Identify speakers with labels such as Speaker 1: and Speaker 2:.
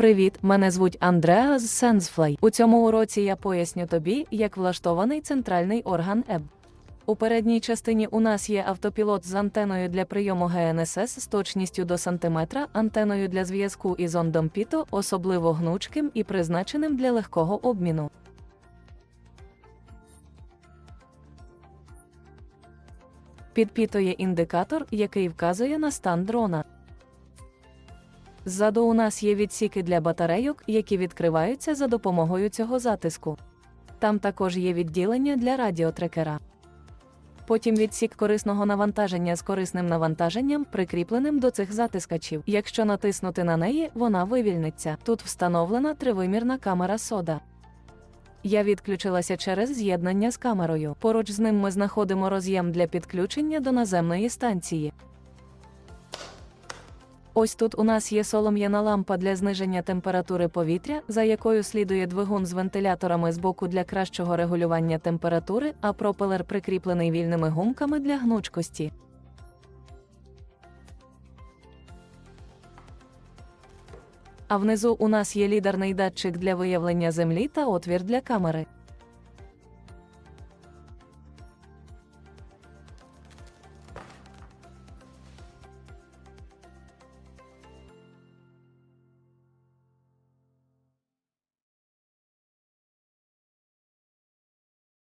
Speaker 1: Привіт, мене звуть Андреа з SenseFly. У цьому уроці я поясню тобі, як влаштований центральний орган ЕБ. У передній частині у нас є автопілот з антеною для прийому ГНСС з точністю до сантиметра, антеною для зв'язку із зондом Піто, особливо гнучким і призначеним для легкого обміну. Під Піто є індикатор, який вказує на стан дрона. Ззаду у нас є відсіки для батарейок, які відкриваються за допомогою цього затиску. Там також є відділення для радіотрекера. Потім відсік корисного навантаження з корисним навантаженням, прикріпленим до цих затискачів. Якщо натиснути на неї, вона вивільниться. Тут встановлена тривимірна камера сода. Я відключилася через з'єднання з камерою. Поруч з ним ми знаходимо роз'єм для підключення до наземної станції. Ось тут у нас є солом'яна лампа для зниження температури повітря, за якою слідує двигун з вентиляторами з боку для кращого регулювання температури, а пропелер прикріплений вільними гумками для гнучкості. А внизу у нас є лідерний датчик для виявлення землі та отвір для камери.